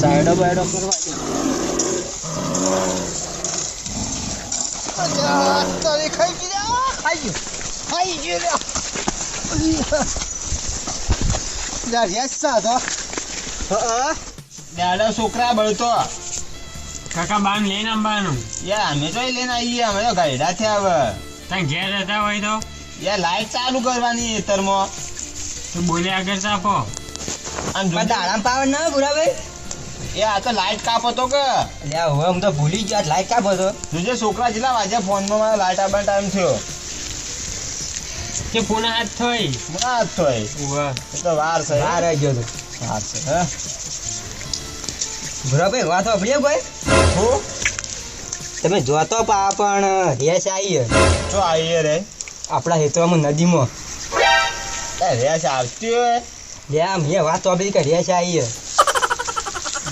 ચાયડો બાયડો કરવા ખાઈ ગયું. ખાઈ ગયું છોકરા બળતો કાકા બાન લઈને આવવાનું. યા અમે તો લઈને આવીએ અમે તો ગયડા થયા હવે. ત્યાં ઘેર રહેતા હોય તો? યા લાઈટ ચાલુ કરવાની એતરમાં તું બોલે આગળ સાપો આમ દાડા પાવર ના ભૂરાભાઈ? એ આ તો લાઈટ કાપ હતો કે? અલ્યા, હવે હું તો ભૂલી ગયા લાઈટ કાપો તો. જોજે છોકરા જેટલા વાગ્યા ફોનમાં મારા લાઈટ આવવાનો ટાઈમ થયો. કે પુનઃ હાથ થઈ હાથ તો એ તો વાર છે. બહાર આવી ગયો તો. વાર છે હે? ભૂરાભાઈ, વાત સાંભળીએ ભાઈ હું? તમે જોતો પા પણ રેસ આવી જો આવીએ રે. આપણા હેતવામાં નદીમાં. રેસ આવતી હોય. લે આમ એ વાત સાંભળી કે રેસ આવી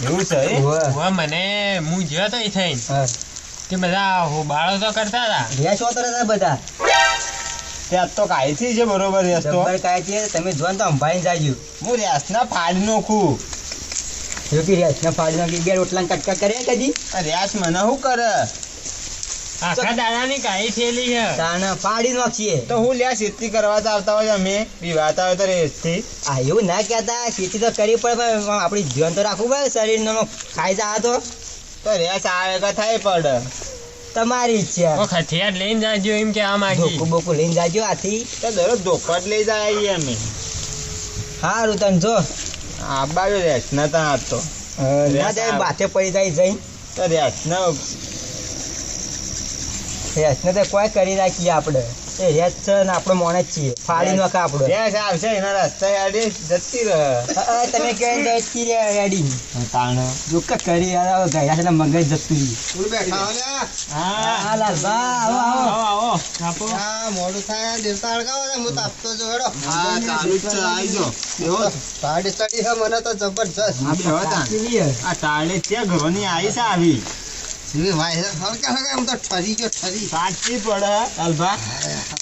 એવું છે હું? મને હું જ્યો તો ઈ થઈને હા. તે બધા હોબાળો તો કરતા હતા. રેસ હોતો હતા બધા? ત્યાં તો કાયથી છે બરોબર રેસ તો. જબ્બર કાંઈ છે તમે જો તો અંભાઈ જાજો. હું રેસના નો નાખું. જો કે રેસ ને ફાડી નાખી બે રોટલા કટકા કરે કદી રેસ મને શું કરે? આખા દાડાની કાઈ થયેલી છે. તાને ફાડી નાખીએ તો હું લ્યા ખેતી કરવા તો આવતા હોય અમે. પીવાતા હોય તો રેસથી આ એવું ના કહેતા ખેતી તો કરવી પડે પણ આપણી જીવન તો રાખવું પડે શરીરનો ખાઈ જા તો. તો રેસ આવે કે થાય પડે. તમારી ઈચ્છા. હથિયાર લઈને જાજો એમ કે આ માગી ધોકું બોકું લઈને જાજો આથી. તો દરરોજ ધોકો જ લઈ જાય અમે સારું તને જો. આ બાજુ રેસ ના તા. તો ના જાય બાથે પડી જાય જઈ તો રેસ ના રેસ. તો કોઈ કરી રાખીએ આપણે. એ રેસ છે ને આપણે મોણે જ છીએ. ફાડી નાખે આપણે. રેસ આવશે એના રસ્તા યાડી જતી રહે. તમે કહી દો કી રે રેડી તાણ. દુઃખ કરી યાર ગયા છે ને મગજ જતું રહી. બેઠા હો હા હા લાલભા આવો આવો. આવો આવો ચાપો આ મોડું થાય દેવતા અડકાવો ને હું તાપતો હેડો. હા ચાલુ જ છે આવી જો. એવો તાડી તાડી છે મને તો જબરજસ્ત. આ ટાળે છે ઘરોની આવી છે આવી. એવી વાયર હલકા હલકા એમ તો ઠરી ગયો ઠરી. સાચી પડે અલભા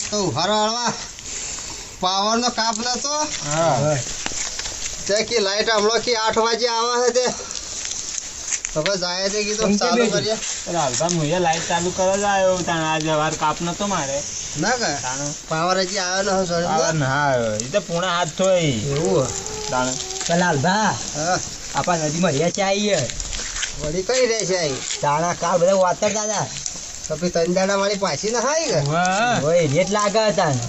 તો ઉભારો હળવા પાવર નો કાપ નતો. હા. તે કે લાઈટ હમણાં કે આઠ વાગે આવે છે તે. હવે જાય છે કીધું ચાલુ કરીએ. અલભા મુએ લાઈટ ચાલુ કરો જ આવ્યો તાણ આ જવાર કાપ નતો મારે ના કે? તાણ. પાવર હજી આવ્યો ન આવ્યો એ તો પૂણા હાથ થોય એવું તાણે. ચાલ લાલભા હા. આપણા નદીમાં રેસ આવીએ વળી કઈ રહે છે દાણા તાણા બધા વાતર દાદા. તો પછી તંજાડા વાળી પાછી ના હાઈ કે ઓય લાગે હતા ને.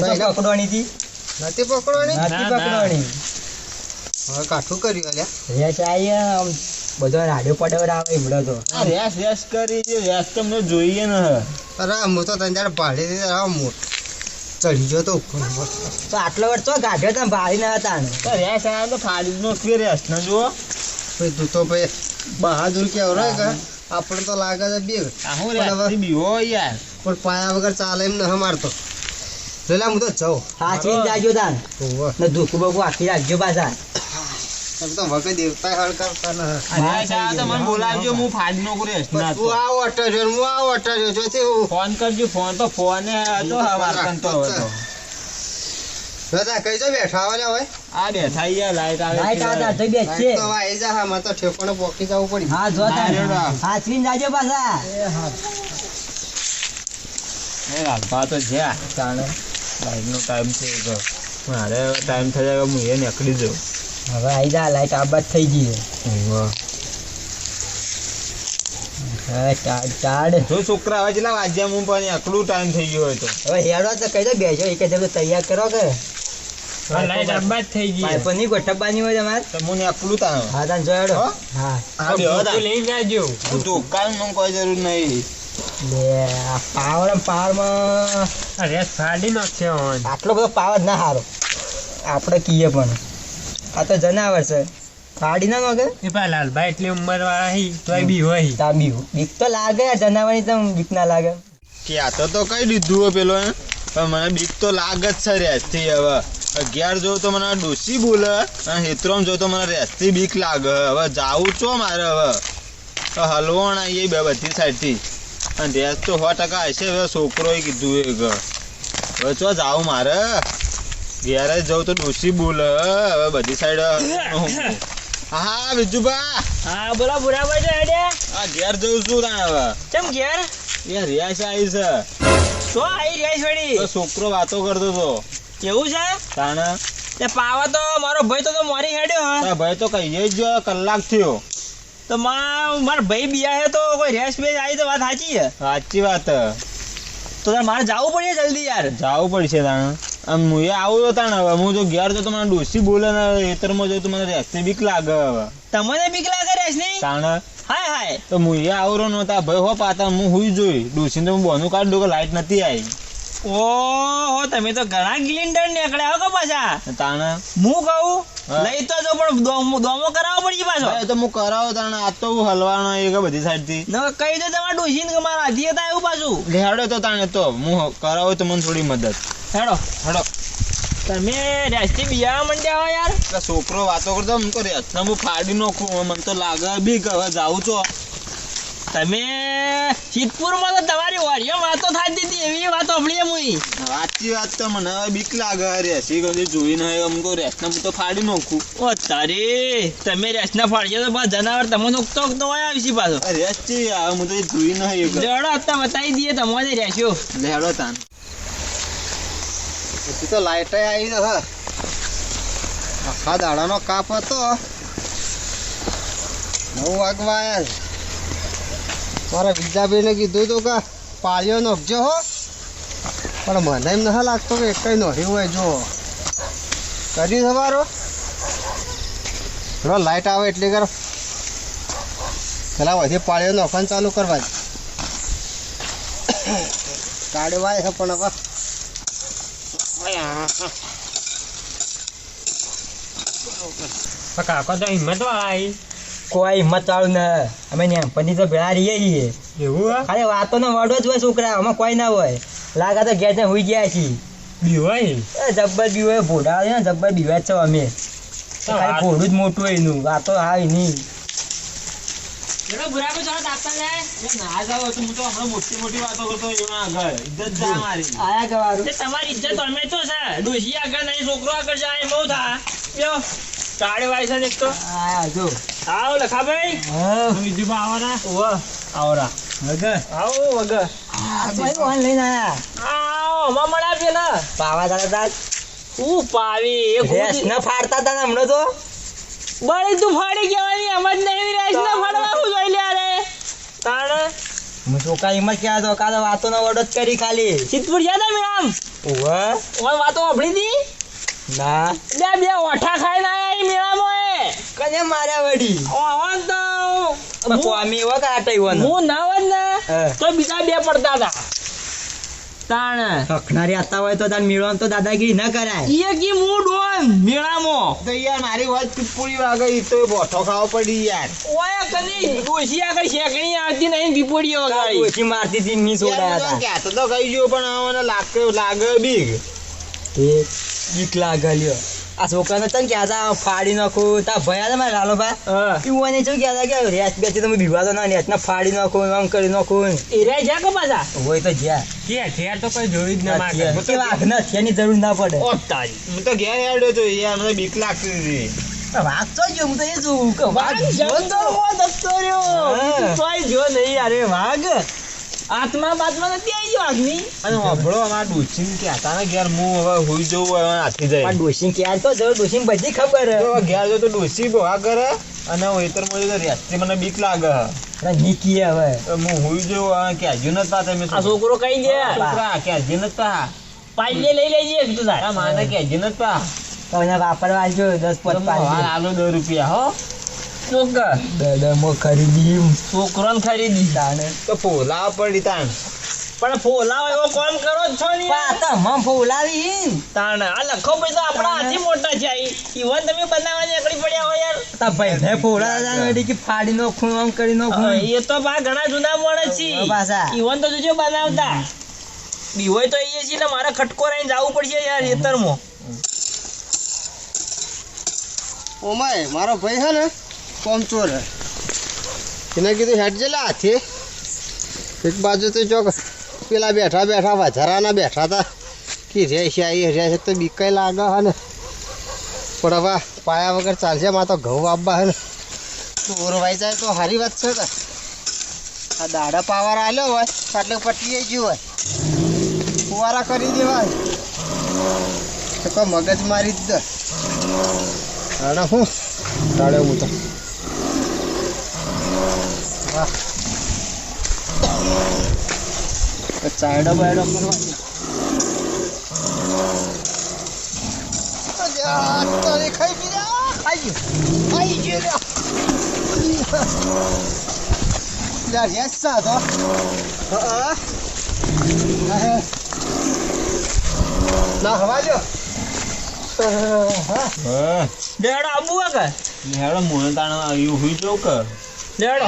તો પકડવાની હતી. નથી પકડવાની? નથી. પકડવાની. હવે કાઠું કર્યું અલ્યા. રેસ આવી આમ બધો રાડ્યો પડવર આવે એમડો તો. રેસ રેસ કરી છે રેસ તમને જોઈએ ને અરે હું તો ત્રણ દીધી હા હું ચડી ગયો તો ઉપર. તો આટલો વર્ષ તો ગાઢ્યો તમે ભાડી ના હતા ને. રેસ આવ્યો તો ફાડી નો કે રેસ ને જુઓ. ભાઈ તું તો ભાઈ બહાદુર કેવો રે કે? આપણે તો લાગે છે બે. હું પણ પાયા વગર ચાલે એમ ન મારતો. પેલા હું તો જાઉં. સાચી જાજો તાન ને ધોકું બોકું આખી રાખજો પાછા. તો દેવતા હળકાવતા ન તો મને બોલાવજો હું ફાડી નો રેસ તું આવો અટર્યો હું આવો જોથી હું. ફોન કરજો ફોન તો ફોન હતો હવાર કંતો હતો. બધા કઈ જો બેઠા હોય આ યાર લાઈટ આવે લાઈટ આવતા તો બેસ છે. તો હવે આઈ હા મારે તો ઠેકોણે પોકી જવું પડી. હા જો જાજો પાછા. એ તો જ્યાં તાણે લાઈટ ટાઈમ છે તો. મારે ટાઈમ થઈ જાય હું એ નીકળી જાઉં. હવે આઈ જા લાઈટ આબાદ થઈ ગઈ છોકરા હવે કેટલા વાગ્યા હું પણ એકલું ટાઈમ થઈ ગયો હોય તો. હવે હેડો તો કહી દો બેસો એક તૈયાર કરો કે. લાઈટ આબાદ થઈ ગઈ. પાઇપો ની ગોઠવવાની હોય તમારે? તો હું એકલું તાણ હા? તાન જો હા આ જાજો. હું દુકાનમાં કોઈ જરૂર નહીં. લે આ પાવર પાવરમાં રેસ ફાડી નાખશે ઓન. આટલો બધો પાવર ના હારો. આપણે કીએ પણ. આ તો જનાવર છે. ફાડી ના મગે એ પા લાલભાઈ એટલી ઉંમર વાળા હી તોય બી હોય. તાંબી બીક તો લાગે જનાવર જનાવરની તો બીક ના લાગે. કે આ તો તો કઈ દીધું હો પેલો હે? પણ મને બીક તો લાગે જ છે રેસથી હવે. અગિયાર જો તો મને ડોસી બોલે અને હેતરોમ જો તો મને રેસથી બીક લાગે. હવે જાવું છો મારે હવે. હલવણ આવીએ બે બધી સાઈડથી. અને રેસ તો સો ટકા હશે હવે છોકરોએ કીધું એ હવે ચો જાવું મારે. ઘેરે જવું તો ડોસી બોલે. હવે બધી સાઈડ હા બીજુભા હા બોલો બુરાભાઈ તો હેડે. આ ઘેર જઉં છું તાણ હવે. કેમ ઘેર? એ રિયાશ આવી છે. શું આવી રહ્યા વાળી? છોકરો વાતો કરતો હતો. એવું છે? તાણ? તે પાવા તો મારો ભાઈ તો મારી હેડ્યો હા. ભાઈ તો કહીએ જ કલાક થયો. તો માં મારા ભાઈ બિયા હે તો કોઈ રેસ બેસ આવી તો વાત સાચી છે? સાચી વાત. તો તાર મારે જવું પડશે જલ્દી યાર. જવું પડશે તાણ. આમ હું એ આવું તો તાણ. હવે હું જો ઘેર તો મને ડોસી બોલે ને ખેતરમાં જો તો મને રહેતી બીક લાગે હવે. તમને બીક લાગે રેસ નહીં તાણ? હાય હાય. તો હું એ આવરો નહોતા ભાઈ હો પાતા હું હુઈ જોઈ. ડોસીને તો હું બોનું કાઢ દઉં કે લાઈટ નથી આવી. ઓહો તમે તો ઘણા ગિલિન્ડર નીકળ્યા હો પાછા? તાણ હું કહું લઈ તો જો પણ દોમો કરાવવો પડશે પાછો. તો હું કરાવો તાણ આ તો હું હલવાનો એ કે બધી સાઈડથી કહી દે તમારે ડોસીને કે મારા હાથી હતા એવું પાછું. હેડો તો તાણે તો હું કરાવો તો મને થોડી મદદ. હેડો. હેડો. તમે રેસ્ટી બિયા મંડ્યા હો યાર. છોકરો વાતો કરતો હું તો રેતના હું ફાડી નાખું મને તો લાગે બી કે હવે જાઉં છો તમે સિદ્ધપુરમાં તો તમારી વાડીઓ વાતો થતી હતી એવી વાત સાંભળી મુઈ સાચી વાત તો મને બીક લાગે રેસી કદી જોઈ નહીં અમ તો રેસના હું તો ફાડી નાખું. ઓ તારે તમે રેસના ફાડજો તો બસ જનાવર તમે નોખતો તો હોય આવીશી પાછો. રેસ છે હવે હું તો જોઈ નહીં લેડો અત્યારે બતાવી દઈએ તમારે રેસ્યો લેડો તાન. પછી તો લાઈટ આવી હા. આખા દાડાનો કાપ હતો. નવ વાગવા છે. મારા વિદ્યાભાઈને કીધું હતું કે પાળીઓ નોખજો હો. પણ મને એમ નથી લાગતો કે કંઈ નોહ્યું હોય જો કર્યું તમારો ચલો લાઈટ આવે એટલે કરો પેલા વધી પાળીઓ નોખવાનું ચાલુ કરવા કાઢવાય છે પણ હવે. કાકો તો હિંમત વાળા. કોઈ હિંમત વાળું ને. અમે નેમપણથી તો ભેળા રહીએ છીએ. એવું ખાલી વાતો નો વડો જ હોય છોકરા અમે કોઈ ના હોય. લાગા તો ઘેર હુઈ ગયા છીએ. બીવાય જબ્બર બીવાય ભોડા છે ને જબ્બર બીવાય છો અમે. ખાલી ભોડું જ મોટું હોય એનું. વાતો હા નહીં મોટી મોટી વાતો કરતો એમાં આગળ. ઇજ્જત જા મારી. આયા ગવારું તે તમારી ઇજ્જત અમે તો છે. ડોસી આગળ નહીં છોકરો આગળ જાય બહુ થા. કાળે વાય છે ને એક તો? આયા જો. આવો લખાભાઈ. હા. બીજું આવવાના? ઓવા આવરા. વગર? આવો વગર. ભાઈ કોણ લઈને આયા? આવો હમણાં મળ્યા પેલા પાવા દાદા હું પાવી એ રેસ ન ફાડતા તા હમણાં તો? બળી તું ફાડી કહેવાની એમ જ નહીં રેસ ન ફાડવા હું જોઈ લે અરે તાણ. હું છોકરા એમ જ કહેવા તો કાલે વાતો ના વડો જ કરી ખાલી. સિદ્ધપુર ગયા તા મેળામ ઓવા ઓય વાતો સાંભળી હતી ના. બે બે ઓઠા ખાઈને આયા ઈ મેળામાં એ. કને માર્યા વડી ઓવન તો સ્વામી એવો આટઈ વન હું ના વન ને. તો બીજા બે પડતા હતા. તાણ. ખખનારી આતા હોય તો તાર મેળવાનું તો દાદાગીરી ન કરાય. ઈએ કી હું ડોન મેળામાં. તો યાર મારી વાત પૂરી વાગે તો બોઠો ખાવો પડી યાર. ઓય કદી ડોશી આગળ શેકણી આવતી નહીં પીપોડીઓ વગાડી. ઓછી મારતી હતી મી સોડા હતા. તો તો કઈ ગયો પણ મને લાગે લાગે બીક બીક લાગલ્યો. આ છોકરાને તને ક્યાં હતા ફાડી નાખું? તા ભયા મારા લાલોભા હા. એવું એને શું કહેતા કે રેસ બેસી તમે બીવાતો ના રેસ ના ફાડી નાખું આમ કરી નાખું. એ રે જા કે પાછા? હોય તો જ્યાં. કે ઠેર તો કોઈ જોઈ જ કે વાઘ નથી એની જરૂર ના પડે. ઓ તારી. હું તો ઘેર હેડ્યો તો યાર મને બીક લાગતી હતી. વાઘ તો જો હું તો એ જોઉં કે વાઘ જો તો જંગલમાં જતો રહ્યો તો જો નહીં અરે વાઘ. આત્મા બાત્મા નથી આવી ગયો વાઘની અને હોભળો અમારા ડોસીને કહેતા ને ઘેર હું હવે હોઈ જવું હવે હાથી જાય પણ ક્યાં તો જવું ડોશી બધી ખબર હે. ઘેર જો તો ડોસી ભોગા કરે અને વેતર મોજે તો રેસથી મને બીક લાગે અરે નીકી હવે. હું હુઈ જવું હવે કહેજો નતા તમે આ છોકરો કઈ ગયા છોકરા હજુ નતા. પાલ્લે લઈ લેજે તું તાર આ માને કહેજો નતા. તો વાપરવા આવજો દસ હું હાલ પાંચ આલો દસ રૂપિયા હો. છોકરા દડમો ખરીદી છોકરાને ખરીદી તાણે. તો ફોલા પડી તાણ. પણ ફોલાવ એવો કોમ કરો છો ને પાતા મમ ફોલાવી. તાણ આ લખો પૈસા આપણા હાથી મોટા છે. ઈવન તમે બનાવવાની નીકળી પડ્યા હોય યાર. તા ભાઈ ને ફોલા જાણે કે ફાડી નાખું આમ કરી નાખું. એ તો બા ઘણા જૂના માણસ છે. પાછા. ઈવન તો જોજો બનાવતા. બીવોય તો એ છે ને મારે ખટકો રહીને જવું પડશે યાર ખેતરમાં. ઓમાય મારો ભાઈ હે ને? કોમચોર હે. એને કીધું હેઠ જેલા હાથી. એક બાજુ તો ચોક પેલા બેઠા બેઠા વધારાના બેઠા હતા. કે રે છે રે છે, તો બીકાઈ લાગે હે ને? પણ હવે પાયા વગર ચાલશે માં તો ઘઉં આપવા હે ને. ઓરવાઈ જાય તો સારી વાત છે ને. આ દાડા પાવાર આલ્યો હોય, એટલે પટી ગયું હોય. ફુવારા કરી દેવાય. તો મગજ મારી જ દે. હું દાડે હું તો ચાયડો બાયડો કરવા ખાઈ ગયો ખાઈ ગયું યાર યસ સાધો હા ના હવા જો હા. લેડો આબુ કે હેડો મોને તાણ આવ્યું હુઈ જવું કે લેડો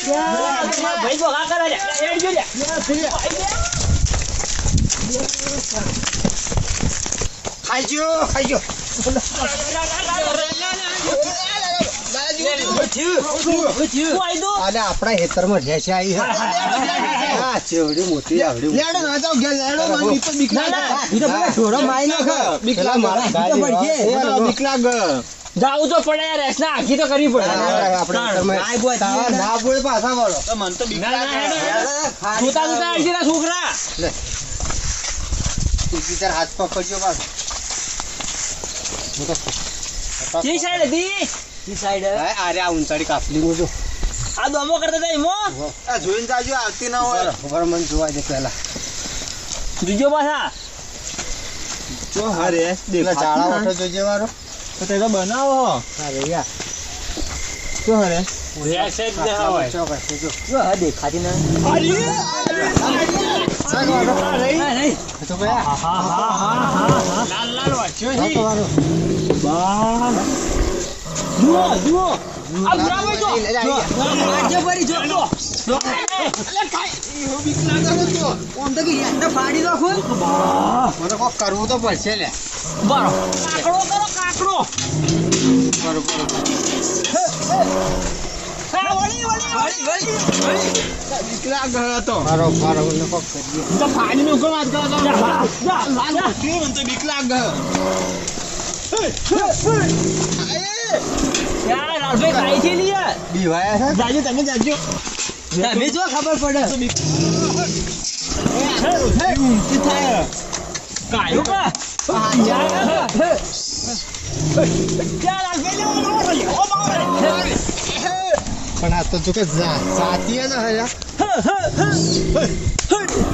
ભાઈ તો કા કરે છે એડ જો લે દો અને આપણા આવી છે. હા ચેવડી મોટી આવડી બીકલા ના જાવ ઘેર લેડો મને બીક બીક ના, ના. ઈ તો પેલા છોડો મારી નાખે જાવું તો પડે યાર એસના આખી તો કરવી પડે. આપણે ખેતરમાં તાવા ના બોલે પાછા વાળો તો મને બીક હાથ પકડજો પાછો. સાઈડ હતી? સાઈડ અરે આ ઊંચાડી કાપલી આ દોમો કરતા હતા એમો? આ જોઈને જાજો આવતી ના હોય. ખબર મને જોવા દે પેલા જોજો પાછા. જો હરે. પેલા જાળા વાટો જોજે વાળો તો તે તો બનાવો. અરે યાર શું હરે દેખાતી ના તો તો જુઓ જુઓ આ બરાબર જો લઈ લે, લઈ લે. વાંચો પડી જો જો મને કોક કરવું તો પડશે લે. બરો. કાકડો કરો કાકડો. બરોબર હા વળી યાર ખાઈ છે લે બીવાયા છે? જાજો તમે જાજો. તમે જો ખબર પડે. થાય? કાયો કા છે પણ આ તો કે જાતીય ને હયા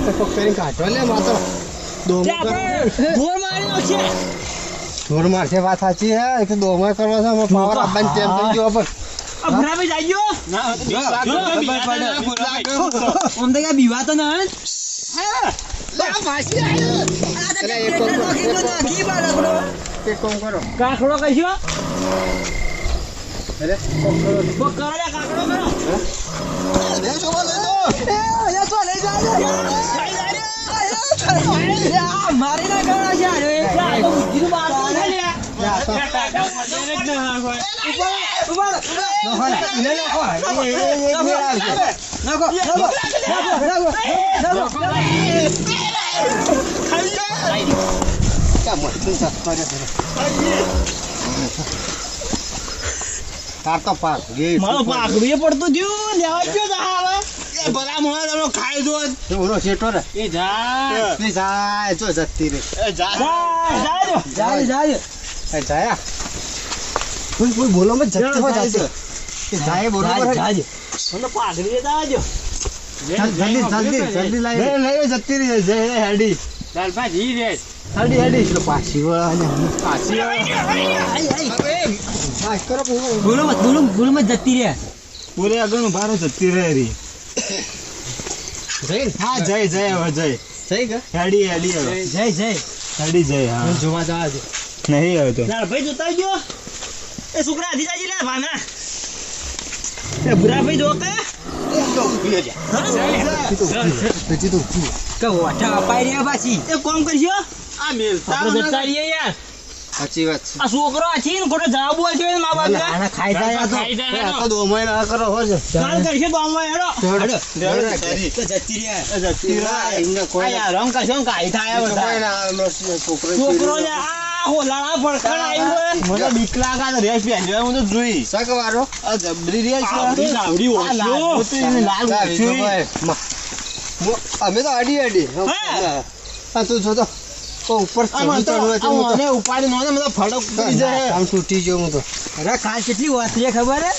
તો કોક કરીને કાઢો લે માતો કર ઢોર મારી ઢોર મારશે વાત સાચી હે? એક તો દોમો કરવા છે અમે પાવર આપવાની ટેમ થઈ ગયો પણ. બીક લાગે. ઓમ તો ક્યાં બીવા તો ના કાકડો કહીશો? મારી ના ગણા છે. તાર તો પાક મારો પાક એ પડતો થયો લેવા ગયો હવે એ ભલા મોણા તમે ખાઈ દો શેઠો ને એ જા એ જાય જો. જતી રે એ જા જાજો જાય જાય જાય. કોઈ કોઈ બોલો મત જતી હો જાતી. જાય હે. જાજો મને પાકડી જાજો જલ્દી જલ્દી જલ્દી લાવી લે લે જતી રહી જય હેડી. લાલભાઈ રે હેડી હેડી. ચલો પાછી વળા ને પાછી આવે. હા કરો બોલો બોલો મત બોલો બોલો મત જતી રહે. પૂરે આગળ ભારો જતી રહે રી. જય હા જય જય હવે જય. જય. કે હેડી હેડી હવે. જય જય. હેડી જય હા. જોવા જવા દે. નહીં હવે તો. લાલભાઈ જોતા ગયો એ છોકરા આધી જાજી લે ભાના એ ભુરાભાઈ જો કે? છોકરો છે છે તો. તો છે તો. તો યાર હોલાળા ભડકણ આવ્યું મને બીક લાગે રેસ પહેરજો હું તો જોઈ. આ જબરી રેસ લાવડી ઓછો. તો એને લાલ ઓછું. અમે તો અડી અડી હા. હા તું જો તો તો ઉપર મને તો- તો. ઉપાડી નો મને ફડક પડી જાય. આમ તૂટી ગયો હું તો. અરે કાલ કેટલી વાતરી ખબર હે?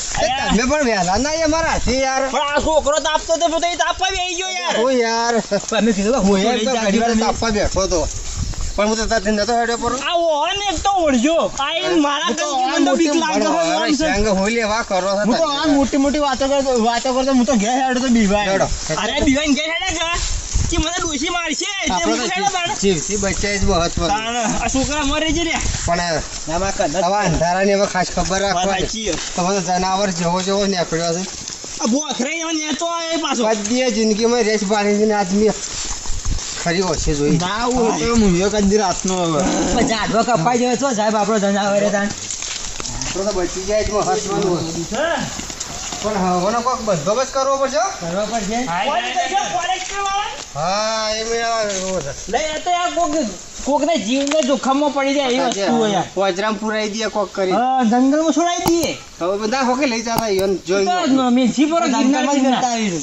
તમે પણ વહેલા ના આયા મારા હાથે યાર. પણ આ છોકરો તાપતો તો પોતે તાપવા બેસી ગયો યાર. ઓ યાર. તમે કીધું હું તો તમે. તાપવા બેઠો તો. પણ હું તો તારથી નતો હેડ્યો પર. આ ઓહન એક તો ઓળજો. આઈને મારા તો મને બીક લાગે હોય હવે સંગ હોલી વા કરો હું તો આ મોટી મોટી વાતો કરતો વાતો કરતો હું તો ઘેર હેડો તો બીવાય અરે બીવાઈને ઘેર હેડે કે કે મને ડોશી મારશે તે હું તાણ. જીવથી બચાય જ મહત્વ આ છોકરા મરે છે રે પણ નામા કદાચ આવા અંધારાની હવે ખાસ ખબર રાખવાની. સાચી છે. તમે તો જનાવર જેવો જેવો નીકળ્યો છે. આ બોખરે ને તો આવે પાછો. બધી જિંદગીમાં રેસ પાડી છે ને આજ મેં ખરી ઓછી જોઈ. ના હું તો મુંજો કદી રાતનો ઝાડવા કપાઈ જાય તો સાહેબ આપણો જનાવરે તાન આપણો તો બચી જાય તો હસવાનું પણ હવાનો કોક બંદોબસ્ત કરવો પડશે? કરવો પડશે? હા એ મેં. લઈ આ તો યાર કોક કોકને જીવને જોખમમાં પડી જાય એ વસ્તુ હોય યાર. પોજરામ પુરાઈ દે કોક કરી. હા, જંગલમાં છોડાઈ દઈએ. હવે બધા હોકે લઈ જતા ઈવન જોઈ તો જ પર જંગલમાં જતા આવીશું.